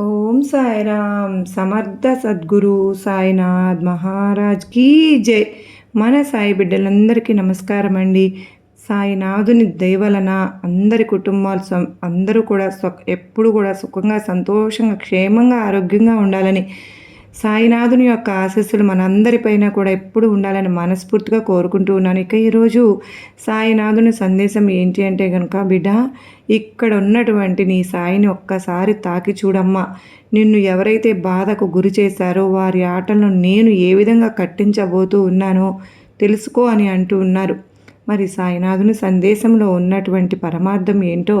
ఓం సాయిరామ్ సమర్థ సద్గురు సాయినాథ్ మహారాజ్ కీ జై. మన సాయి బిడ్డలందరికీ నమస్కారం అండి. సాయినాథుని దయవలన అందరి కుటుంబాలు అందరూ కూడా ఎప్పుడు కూడా సుఖంగా సంతోషంగా క్షేమంగా ఆరోగ్యంగా ఉండాలని సాయినాథుని యొక్క ఆశస్సులు మనందరిపైన కూడా ఎప్పుడు ఉండాలని మనస్ఫూర్తిగా కోరుకుంటూ ఉన్నాను. ఇక ఈరోజు సాయినాథుని సందేశం ఏంటి అంటే కనుక బిడ్డ ఇక్కడ ఉన్నటువంటి నీ సాయిని ఒక్కసారి తాకి చూడమ్మా. నిన్ను ఎవరైతే బాధకు గురి చేశారో వారి ఆటలను నేను ఏ విధంగా కట్టించబోతూ ఉన్నానో తెలుసుకో అని అంటూ ఉన్నారు. మరి సాయినాథుని సందేశంలో ఉన్నటువంటి పరమార్థం ఏంటో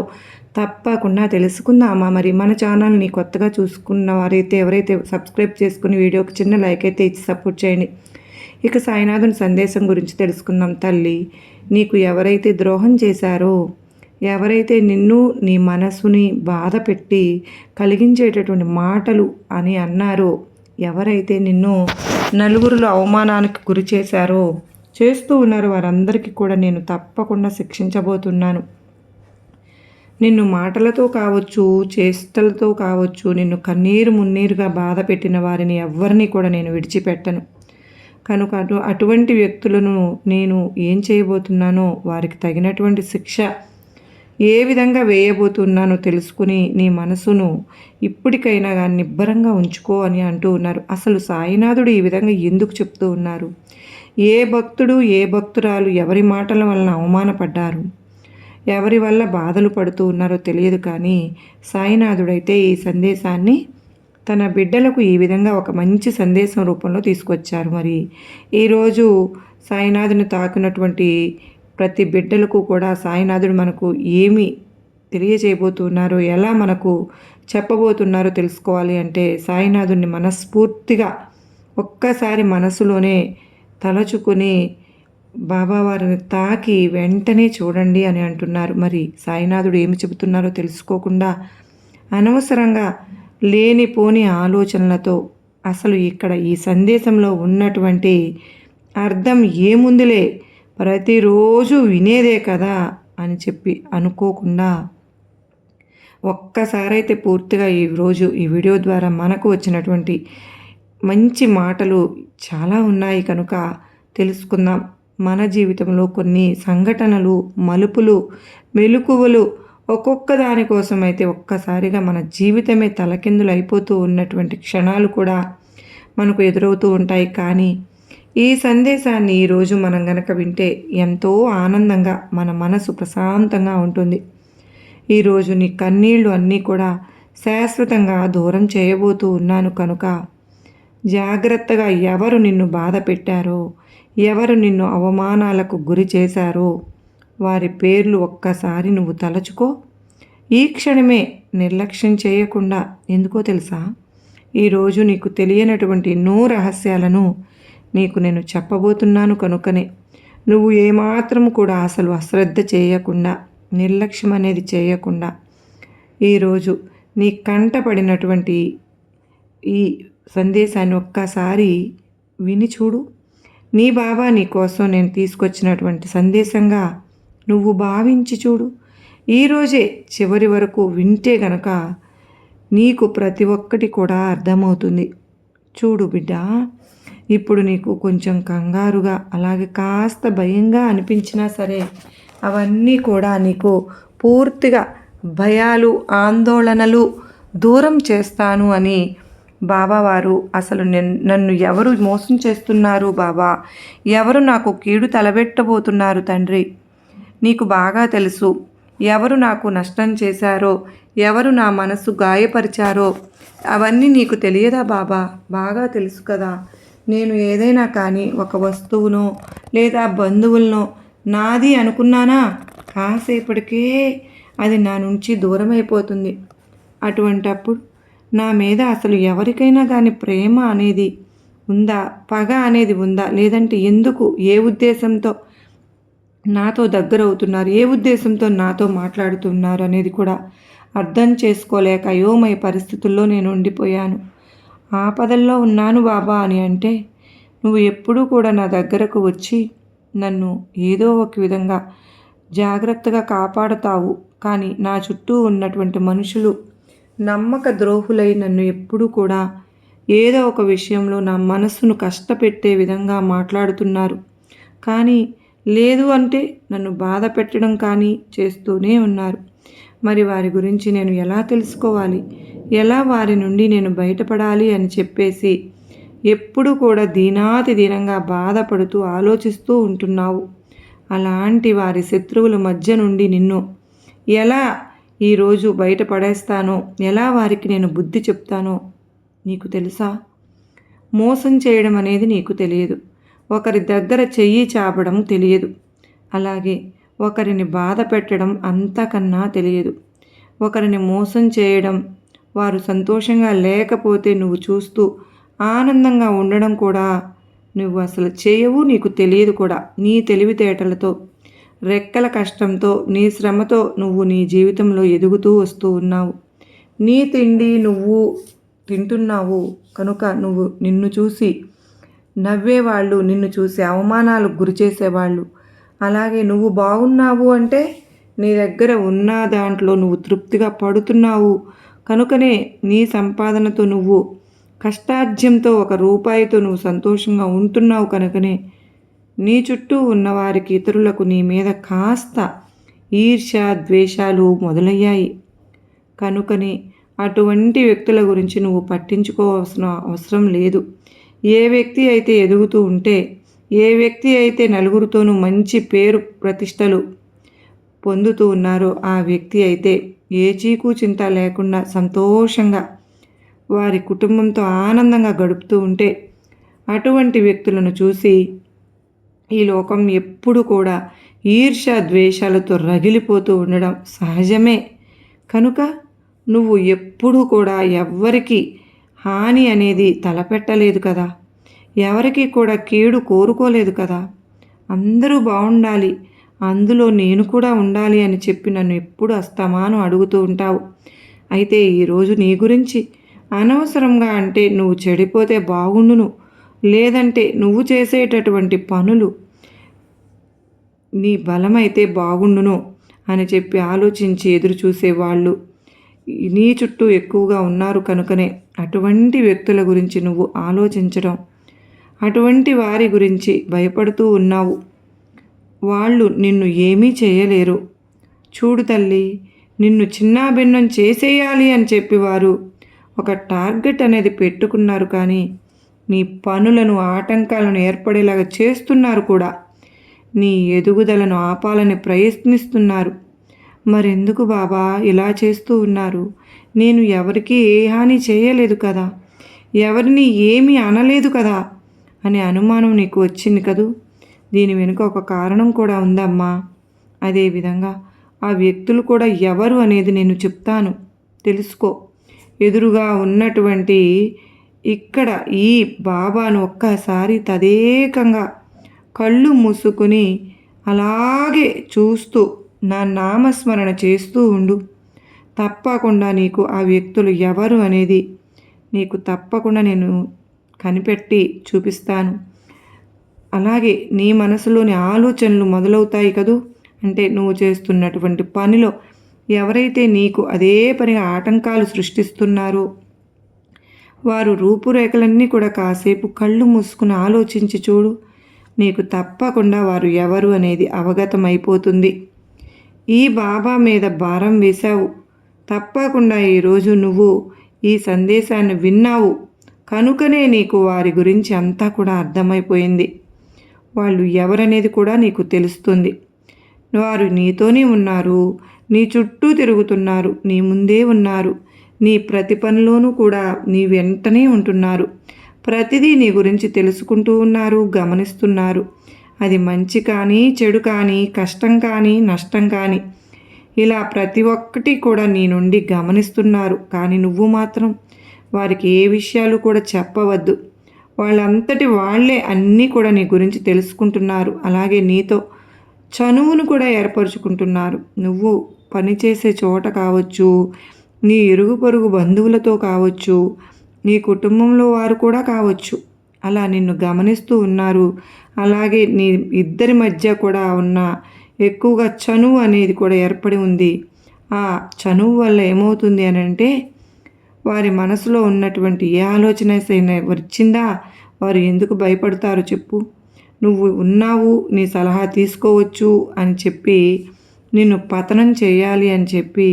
తప్పకుండా తెలుసుకుందామా? మరి మన ఛానల్ని కొత్తగా చూసుకున్న వారైతే ఎవరైతే సబ్స్క్రైబ్ చేసుకుని వీడియోకి చిన్న లైక్ అయితే ఇచ్చి సపోర్ట్ చేయండి. ఇక సాయినాథుని సందేశం గురించి తెలుసుకుందాం తల్లి. నీకు ఎవరైతే ద్రోహం చేశారో ఎవరైతే నిన్ను నీ మనసుని బాధ పెట్టి కలిగించేటటువంటి మాటలు అని అన్నారో ఎవరైతే నిన్ను నలుగురిలో అవమానానికి గురి చేశారో చేస్తూ ఉన్నారు వారందరికీ కూడా నేను తప్పకుండా శిక్షించబోతున్నాను. నిన్ను మాటలతో కావచ్చు చేష్టలతో కావచ్చు నిన్ను కన్నీరు మున్నీరుగా బాధ పెట్టిన వారిని ఎవ్వరిని కూడా నేను విడిచిపెట్టను. కనుక అటు అటువంటి వ్యక్తులను నేను ఏం చేయబోతున్నానో వారికి తగినటువంటి శిక్ష ఏ విధంగా వేయబోతున్నానో తెలుసుకుని నీ మనసును ఇప్పటికైనా కానీ నిబ్బరంగా ఉంచుకో అని అంటూ ఉన్నారు. అసలు సాయినాథుడు ఈ విధంగా ఎందుకు చెప్తూ ఉన్నారు? ఏ భక్తుడు ఏ భక్తురాలు ఎవరి మాటల వలన అవమానపడ్డారు? ఎవరి వల్ల బాధలు పడుతూ ఉన్నారో తెలియదు కానీ సాయినాథుడైతే ఈ సందేశాన్ని తన బిడ్డలకు ఈ విధంగా ఒక మంచి సందేశం రూపంలో తీసుకొచ్చారు. మరి ఈరోజు సాయినాథుని తాకినటువంటి ప్రతి బిడ్డలకు కూడా సాయినాథుడు మనకు ఏమి తెలియజేయబోతున్నారో ఎలా మనకు చెప్పబోతున్నారో తెలుసుకోవాలి అంటే సాయినాథుడిని మనస్ఫూర్తిగా ఒక్కసారి మనసులోనే తలచుకొని బాబావారిని తాకి వెంటనే చూడండి అని అంటున్నారు. మరి సాయినాథుడు ఏమి చెబుతున్నారో తెలుసుకోకుండా అనవసరంగా లేనిపోని ఆలోచనలతో అసలు ఇక్కడ ఈ సందేశంలో ఉన్నటువంటి అర్థం ఏముందిలే? ప్రతిరోజు వినేదే కదా అని చెప్పి అనుకోకుండా ఒక్కసారైతే పూర్తిగా ఈ రోజు ఈ వీడియో ద్వారా మనకు వచ్చినటువంటి మంచి మాటలు చాలా ఉన్నాయి కనుక తెలుసుకుందాం. మన జీవితంలో కొన్ని సంఘటనలు మలుపులు మెలకువలు ఒక్కొక్క దానికోసం అయితే ఒక్కసారిగా మన జీవితమే తలకిందులు అయిపోతూ ఉన్నటువంటి క్షణాలు కూడా మనకు ఎదురవుతూ ఉంటాయి. కానీ ఈ సందేశాన్ని ఈరోజు మనం గనక వింటే ఎంతో ఆనందంగా మన మనసు ప్రశాంతంగా ఉంటుంది. ఈరోజు నీ కన్నీళ్ళు అన్నీ కూడా శాశ్వతంగా దూరం చేయబోతూ ఉన్నాను కనుక జాగ్రత్తగా ఎవరు నిన్ను బాధ పెట్టారో ఎవరు నిన్ను అవమానాలకు గురి చేశారో వారి పేర్లు ఒక్కసారి నువ్వు తలచుకో. ఈ క్షణమే నిర్లక్ష్యం చేయకుండా ఎందుకో తెలుసా? ఈరోజు నీకు తెలియనటువంటి ఎన్నో రహస్యాలను నీకు నేను చెప్పబోతున్నాను కనుకనే. నువ్వు ఏమాత్రం కూడా అసలు అశ్రద్ధ చేయకుండా నిర్లక్ష్యం అనేది చేయకుండా ఈరోజు నీ కంట పడినటువంటి ఈ సందేశాన్ని ఒక్కసారి విని చూడు. నీ బాబా నీ కోసం నేను తీసుకొచ్చినటువంటి సందేశంగా నువ్వు భావించి చూడు. ఈరోజే చివరి వరకు వింటే గనక నీకు ప్రతి ఒక్కటి కూడా అర్థమవుతుంది. చూడు బిడ్డ ఇప్పుడు నీకు కొంచెం కంగారుగా అలాగే కాస్త భయంగా అనిపించినా సరే అవన్నీ కూడా నీకు పూర్తిగా భయాలు ఆందోళనలు దూరం చేస్తాను అని బాబావారు అసలు నన్ను ఎవరు మోసం చేస్తున్నారు బాబా ఎవరు నాకు కీడు తలబెట్టబోతున్నారు తండ్రి? నీకు బాగా తెలుసు. ఎవరు నాకు నష్టం చేశారో? ఎవరు నా మనసు గాయపరిచారో? అవన్నీ నీకు తెలియదా బాబా? బాగా తెలుసు కదా. నేను ఏదైనా కానీ ఒక వస్తువునో లేదా బంధువులనో నాది అనుకున్నానా? కాసేపటికే అది నా నుంచి దూరం అయిపోతుంది అటువంటప్పుడు నా మీద అసలు ఎవరికైనా కానీ ప్రేమ అనేది ఉందా? పగ అనేది ఉందా? లేదంటే ఎందుకు? ఏ ఉద్దేశంతో నాతో దగ్గర అవుతున్నారు ఏ ఉద్దేశంతో నాతో మాట్లాడుతున్నారు అనేది కూడా అర్థం చేసుకోలేక అయోమయ పరిస్థితుల్లో నేను ఉండిపోయాను. ఆపదల్లో ఉన్నాను బాబా అని అంటే నువ్వు ఎప్పుడూ కూడా నా దగ్గరకు వచ్చి నన్ను ఏదో ఒక విధంగా జాగ్రత్తగా కాపాడుతావు. కానీ నా చుట్టూ ఉన్నటువంటి మనుషులు నమ్మక ద్రోహులై నన్ను ఎప్పుడూ కూడా ఏదో ఒక విషయంలో నా మనస్సును కష్టపెట్టే విధంగా మాట్లాడుతున్నారు. కానీ లేదు అంటే నన్ను బాధ పెట్టడం కానీ చేస్తూనే ఉన్నారు. మరి వారి గురించి నేను ఎలా తెలుసుకోవాలి? ఎలా వారి నుండి నేను బయటపడాలి అని చెప్పేసి ఎప్పుడు కూడా దీనాతి దీనంగా బాధపడుతూ ఆలోచిస్తూ ఉంటున్నావు. అలాంటి వారి శత్రువుల మధ్య నుండి నిన్ను ఎలా ఈరోజు బయటపడేస్తానో ఎలా వారికి నేను బుద్ధి చెప్తానో నీకు తెలుసా? మోసం చేయడం అనేది నీకు తెలియదు. ఒకరి దగ్గర చెయ్యి చాపడం తెలియదు. అలాగే ఒకరిని బాధ పెట్టడం అంతకన్నా తెలియదు. ఒకరిని మోసం చేయడం వారు సంతోషంగా లేకపోతే నువ్వు చూస్తూ ఆనందంగా ఉండడం కూడా నువ్వు అసలు చేయవు నీకు తెలియదు కూడా. నీ తెలివితేటలతో రెక్కల కష్టంతో నీ శ్రమతో నువ్వు నీ జీవితంలో ఎదుగుతూ వస్తూ ఉన్నావు. నీ తిండి నువ్వు తింటున్నావు. కనుక నువ్వు నిన్ను చూసి నవ్వేవాళ్ళు నిన్ను చూసి అవమానాలకు గురి చేసేవాళ్ళు. అలాగే నువ్వు బాగున్నావు అంటే నీ దగ్గర ఉన్న దాంట్లో నువ్వు తృప్తిగా పడుతున్నావు. కనుకనే నీ సంపాదనతో నువ్వు కష్టార్జ్యంతో ఒక రూపాయితో నువ్వు సంతోషంగా ఉంటున్నావు కనుకనే నీ చుట్టూ ఉన్నవారికి ఇతరులకు నీ మీద కాస్త ఈర్ష ద్వేషాలు మొదలయ్యాయి. కనుకనే అటువంటి వ్యక్తుల గురించి నువ్వు పట్టించుకోవాల్సిన అవసరం లేదు. ఏ వ్యక్తి అయితే ఎదుగుతూ ఉంటే ఏ వ్యక్తి అయితే నలుగురితోనూ మంచి పేరు ప్రతిష్టలు పొందుతూ ఉన్నారో ఆ వ్యక్తి అయితే ఏ చీకు చింత లేకుండా సంతోషంగా వారి కుటుంబంతో ఆనందంగా గడుపుతూ ఉంటే అటువంటి వ్యక్తులను చూసి ఈ లోకం ఎప్పుడు కూడా ఈర్ష ద్వేషాలతో రగిలిపోతూ ఉండడం సహజమే. కనుక నువ్వు ఎప్పుడూ కూడా ఎవ్వరికి హాని అనేది తలపెట్టలేదు కదా. ఎవరికి కూడా కీడు కోరుకోలేదు కదా. అందరూ బాగుండాలి అందులో నేను కూడా ఉండాలి అని చెప్పి నన్ను ఎప్పుడు అస్తమాను అడుగుతూ ఉంటావు. అయితే ఈరోజు నీ గురించి అనవసరంగా అంటే నువ్వు చెడిపోతే బాగుండును. లేదంటే నువ్వు చేసేటటువంటి పనులు నీ బలమైతే బాగుండును అని చెప్పి ఆలోచించి ఎదురు చూసేవాళ్ళు నీ చుట్టూ ఎక్కువగా ఉన్నారు కనుకనే అటువంటి వ్యక్తుల గురించి నువ్వు ఆలోచించడం అటువంటి వారి గురించి భయపడుతూ ఉన్నావు. వాళ్ళు నిన్ను ఏమీ చేయలేరు. చూడు తల్లి నిన్ను చిన్నాభిన్నం చేసేయాలి అని చెప్పి వారు ఒక టార్గెట్ అనేది పెట్టుకున్నారు కానీ నీ పనులను ఆటంకాలను ఏర్పడేలాగా చేస్తున్నారు కూడా. నీ ఎదుగుదలను ఆపాలని ప్రయత్నిస్తున్నారు. మరెందుకు బాబా ఇలా చేస్తూ ఉన్నారు? నేను ఎవరికి ఏ హాని చేయలేదు కదా? ఎవరిని ఏమీ అనలేదు కదా? అనే అనుమానం నీకు వచ్చింది కదూ? దీని వెనుక ఒక కారణం కూడా ఉందమ్మా. అదేవిధంగా ఆ వ్యక్తులు కూడా ఎవరు అనేది నేను చెప్తాను. తెలుసుకో. ఎదురుగా ఉన్నటువంటి ఇక్కడ ఈ బాబాను ఒక్కసారి తదేకంగా కళ్ళు మూసుకుని అలాగే చూస్తూ నా నామస్మరణ చేస్తూ ఉండు. తప్పకుండా నీకు ఆ వ్యక్తులు ఎవరు అనేది నీకు తప్పకుండా నేను కనిపెట్టి చూపిస్తాను. అలాగే నీ మనసులోని ఆలోచనలు మొదలవుతాయి కదూ? అంటే నువ్వు చేస్తున్నటువంటి పనిలో ఎవరైతే నీకు అదే పనిగా ఆటంకాలు సృష్టిస్తున్నారో వారు రూపురేఖలన్నీ కూడా కాసేపు కళ్ళు మూసుకుని ఆలోచించి చూడు. నీకు తప్పకుండా వారు ఎవరు అనేది అవగతమైపోతుంది. ఈ బాబా మీద భారం వేశావు. తప్పకుండా ఈరోజు నువ్వు ఈ సందేశాన్ని విన్నావు. కనుకనే నీకు వారి గురించి అంతా కూడా అర్థమైపోయింది. వాళ్ళు ఎవరనేది కూడా నీకు తెలుస్తుంది. వారు నీతోనే ఉన్నారు. నీ చుట్టూ తిరుగుతున్నారు. నీ ముందే ఉన్నారు. నీ ప్రతి పనిలోనూ కూడా నీ వెంటనే ఉంటున్నారు. ప్రతిదీ నీ గురించి తెలుసుకుంటూ ఉన్నారు గమనిస్తున్నారు. అది మంచి కానీ చెడు కానీ కష్టం కానీ నష్టం కానీ. ఇలా ప్రతి ఒక్కటి కూడా నీ నుండి గమనిస్తున్నారు. కానీ నువ్వు మాత్రం వారికి ఏ విషయాలు కూడా చెప్పవద్దు. వాళ్ళంతటి వాళ్ళే అన్నీ కూడా నీ గురించి తెలుసుకుంటున్నారు. అలాగే నీతో చనువును కూడా ఏర్పరచుకుంటున్నారు. నువ్వు పనిచేసే చోట కావచ్చు నీ ఇరుగు పొరుగు బంధువులతో కావచ్చు నీ కుటుంబంలో వారు కూడా కావచ్చు. అలా నిన్ను గమనిస్తూ ఉన్నారు. అలాగే నీ ఇద్దరి మధ్య కూడా ఉన్న ఎక్కువగా చనువు అనేది కూడా ఏర్పడి ఉంది. ఆ చనువు వల్ల ఏమవుతుంది అని అంటే వారి మనసులో ఉన్నటువంటి ఏ ఆలోచన అయినా వచ్చిందా? వారు ఎందుకు భయపడతారు చెప్పు. నువ్వు ఉన్నావు నీ సలహా తీసుకోవచ్చు అని చెప్పి నిన్ను పతనం చేయాలి అని చెప్పి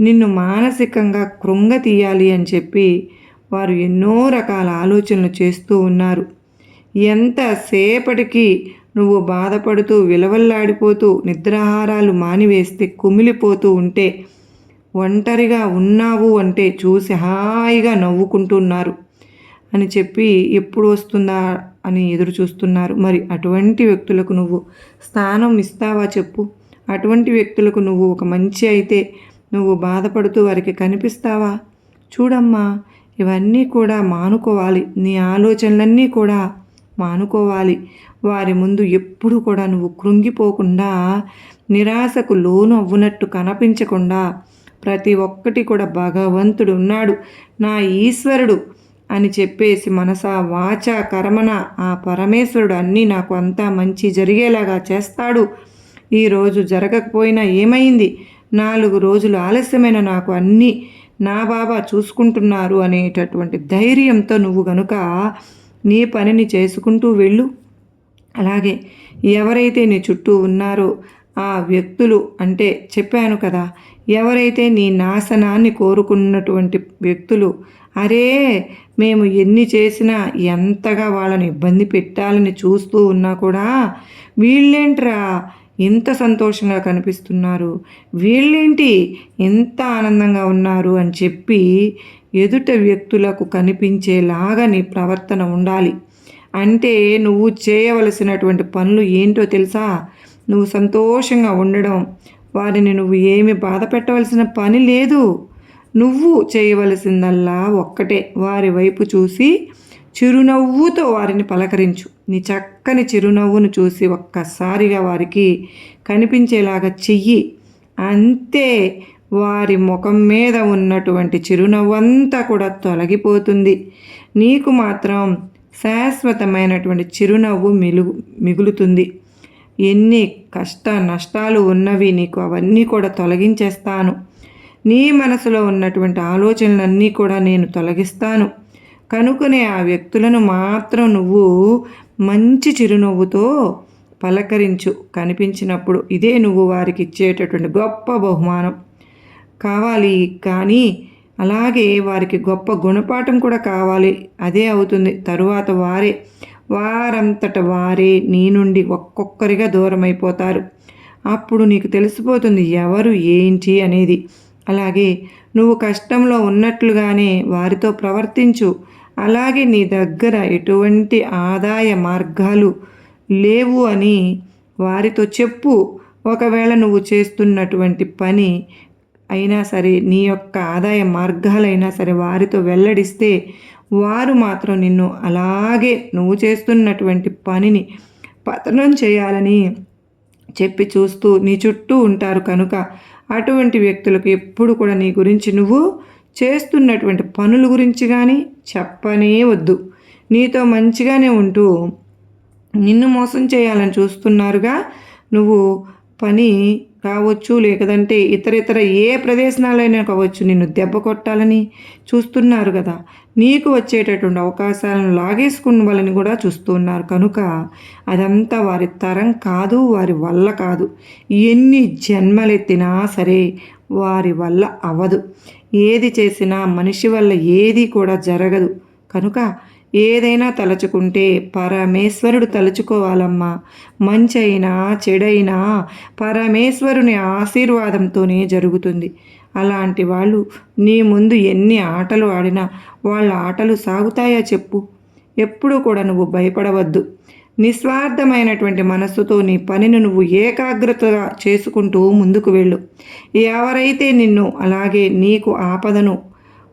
నిన్ను మానసికంగా కృంగ తీయాలి అని చెప్పి వారు ఎన్నో రకాల ఆలోచనలు చేస్తూ ఉన్నారు. ఎంతసేపటికి నువ్వు బాధపడుతూ విలవల్లాడిపోతూ నిద్రాహారాలు మానివేస్తే కుమిలిపోతూ ఉంటే ఒంటరిగా ఉన్నావు అంటే చూసి హాయిగా నవ్వుకుంటున్నారు అని చెప్పి ఎప్పుడు వస్తుందా అని ఎదురు చూస్తున్నారు. మరి అటువంటి వ్యక్తులకు నువ్వు స్థానం ఇస్తావా చెప్పు. అటువంటి వ్యక్తులకు నువ్వు ఒక మంచి అయితే నువ్వు బాధపడుతూ వారికి కనిపిస్తావా? చూడమ్మా ఇవన్నీ కూడా మానుకోవాలి. నీ ఆలోచనలన్నీ కూడా మానుకోవాలి. వారి ముందు ఎప్పుడు కూడా నువ్వు కృంగిపోకుండా నిరాశకు లోను అవ్వునట్టు కనిపించకుండా ప్రతి ఒక్కటి కూడా భగవంతుడు ఉన్నాడు. నా ఈశ్వరుడు అని చెప్పేసి మనస వాచ కర్మన ఆ పరమేశ్వరుడు అన్నీ నాకు అంతా మంచి జరిగేలాగా చేస్తాడు. ఈరోజు జరగకపోయినా ఏమైంది? నాలుగు రోజులు ఆలస్యమైన నాకు అన్నీ నా బాబా చూసుకుంటున్నారు అనేటటువంటి ధైర్యంతో నువ్వు గనుక నీ పనిని చేసుకుంటూ వెళ్ళు. అలాగే ఎవరైతే నీ చుట్టూ ఉన్నారో ఆ వ్యక్తులు అంటే చెప్పాను కదా ఎవరైతే నీ నాశనాన్ని కోరుకున్నటువంటి వ్యక్తులు అరే మేము ఎన్ని చేసినా ఎంతగా వాళ్ళని ఇబ్బంది పెట్టాలని చూస్తూ ఉన్నా కూడా వీళ్ళేంట్రా ఇంత సంతోషంగా కనిపిస్తున్నారు. వీళ్ళేంటి ఎంత ఆనందంగా ఉన్నారు అని చెప్పి ఎదుట వ్యక్తులకు కనిపించేలాగా నీ ప్రవర్తన ఉండాలి. అంటే నువ్వు చేయవలసినటువంటి పనులు ఏంటో తెలుసా? నువ్వు సంతోషంగా ఉండడం. వారిని నువ్వు ఏమి బాధ పెట్టవలసిన పని లేదు. నువ్వు చేయవలసిందల్లా ఒక్కటే. వారి వైపు చూసి చిరునవ్వుతో వారిని పలకరించు. నీ చక్కని చిరునవ్వును చూసి ఒక్కసారిగా వారికి కనిపించేలాగా చెయ్యి. అంతే వారి ముఖం మీద ఉన్నటువంటి చిరునవ్వు అంతా కూడా తొలగిపోతుంది. నీకు మాత్రం శాశ్వతమైనటువంటి చిరునవ్వు మిలుగు మిగులుతుంది. ఎన్ని కష్ట నష్టాలు ఉన్నవి నీకు అవన్నీ కూడా తొలగించేస్తాను. నీ మనసులో ఉన్నటువంటి ఆలోచనలన్నీ కూడా నేను తొలగిస్తాను. కనుకనే ఆ వ్యక్తులను మాత్రం నువ్వు మంచి చిరునవ్వుతో పలకరించు. కనిపించినప్పుడు ఇదే నువ్వు వారికి ఇచ్చేటటువంటి గొప్ప బహుమానం. కావాలి కానీ అలాగే వారికి గొప్ప గుణపాఠం కూడా కావాలి. అదే అవుతుంది. తరువాత వారే వారంతట వారే నీ నుండి ఒక్కొక్కరిగా దూరం అయిపోతారు అప్పుడు నీకు తెలిసిపోతుంది ఎవరు ఏంటి అనేది. అలాగే నువ్వు కష్టంలో ఉన్నట్లుగానే వారితో ప్రవర్తించు. అలాగే నీ దగ్గర ఎటువంటి ఆదాయ మార్గాలు లేవు అని వారితో చెప్పు. ఒకవేళ నువ్వు చేస్తున్నటువంటి పని అయినా సరే నీ యొక్క ఆదాయ మార్గాలైనా సరే వారితో వెల్లడిస్తే వారు మాత్రం నిన్ను అలాగే నువ్వు చేస్తున్నటువంటి పనిని పతనం చేయాలని చెప్పి చూస్తూ నీ చుట్టూ ఉంటారు కనుక అటువంటి వ్యక్తులకు ఎప్పుడు కూడా నీ గురించి నువ్వు చేస్తున్నటువంటి పనుల గురించి కానీ చెప్పనే వద్దు. నీతో మంచిగానే ఉంటూ నిన్ను మోసం చేయాలని చూస్తున్నారుగా. నువ్వు పని కావచ్చు లేకదంటే ఇతర ఇతర ఏ ప్రదేశాలైనా కావచ్చు నిన్ను దెబ్బ కొట్టాలని చూస్తున్నారు కదా. నీకు వచ్చేటటువంటి అవకాశాలను లాగేసుకున్న కూడా చూస్తున్నారు. కనుక అదంతా వారి తరం కాదు వారి వల్ల కాదు. ఎన్ని జన్మలెత్తినా సరే వారి వల్ల అవ్వదు. ఏది చేసినా మనిషి వల్ల ఏది కూడా జరగదు. కనుక ఏదైనా తలుచుకుంటే పరమేశ్వరుడు తలుచుకోవాలమ్మా. మంచైనా చెడైనా పరమేశ్వరుని ఆశీర్వాదంతోనే జరుగుతుంది. అలాంటి వాళ్ళు నీ ముందు ఎన్ని ఆటలు ఆడినా వాళ్ళ ఆటలు సాగుతాయా చెప్పు. ఎప్పుడూ కూడా నువ్వు భయపడవద్దు. నిస్వార్థమైనటువంటి మనస్సుతో నీ పనిని నువ్వు ఏకాగ్రతగా చేసుకుంటూ ముందుకు వెళ్ళు. ఎవరైతే నిన్ను అలాగే నీకు ఆపదను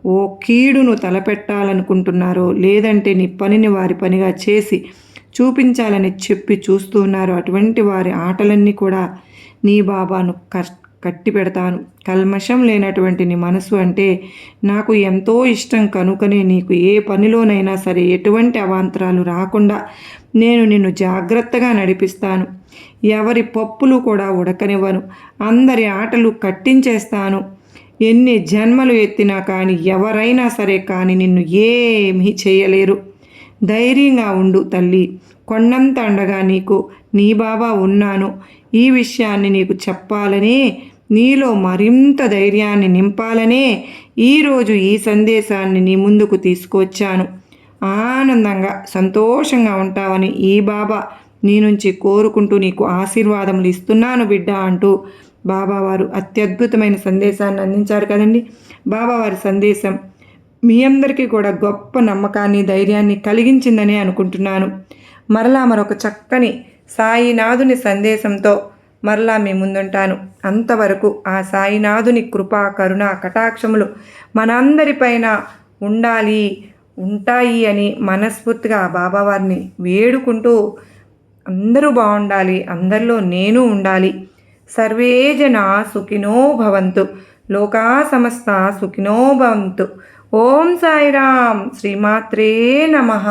ఓ కీడును తలపెట్టాలనుకుంటున్నారో లేదంటే నీ పనిని వారి పనిగా చేసి చూపించాలని చెప్పి చూస్తున్నారు అటువంటి వారి ఆటలన్నీ కూడా నీ బాబాను కష్ట కట్టి పెడతాను. కల్మషం లేనటువంటి నీ మనసు అంటే నాకు ఎంతో ఇష్టం కనుకనే నీకు ఏ పనిలోనైనా సరే ఎటువంటి అవాంతరాలు రాకుండా నేను నిన్ను జాగ్రత్తగా నడిపిస్తాను. ఎవరి పప్పులు కూడా ఉడకనివ్వను. అందరి ఆటలు కట్టించేస్తాను. ఎన్ని జన్మలు ఎత్తినా కానీ ఎవరైనా సరే కానీ నిన్ను ఏమీ చేయలేరు. ధైర్యంగా ఉండు తల్లి. కొండంత అండగా నీకు నీ బాబా ఉన్నాను. ఈ విషయాన్ని నీకు చెప్పాలనే నీలో మరింత ధైర్యాన్ని నింపాలనే ఈరోజు ఈ సందేశాన్ని నీ ముందుకు తీసుకొచ్చాను ఆనందంగా సంతోషంగా ఉంటావని ఈ బాబా నీ నుంచి కోరుకుంటూ నీకు ఆశీర్వాదములు ఇస్తున్నాను బిడ్డ అంటూ బాబావారు అత్యద్భుతమైన సందేశాన్ని అందించారు కదండి. బాబావారి సందేశం మీ అందరికీ కూడా గొప్ప నమ్మకాన్ని ధైర్యాన్ని కలిగించిందని అనుకుంటున్నాను. మరలా మరొక చక్కని సాయినాథుని సందేశంతో మరలా మీ ముందుంటాను. అంతవరకు ఆ సాయినాథుని కృపా కరుణ కటాక్షములు మనందరిపైన ఉండాలి ఉంటాయి అని మనస్ఫూర్తిగా బాబావారిని వేడుకుంటూ అందరూ బాగుండాలి అందరిలో నేను ఉండాలి. సర్వే జన సుఖినో భవంతు లోకా సమస్త సుఖినో భవంతు. ఓం సాయిరామ్ శ్రీమాత్రే నమః.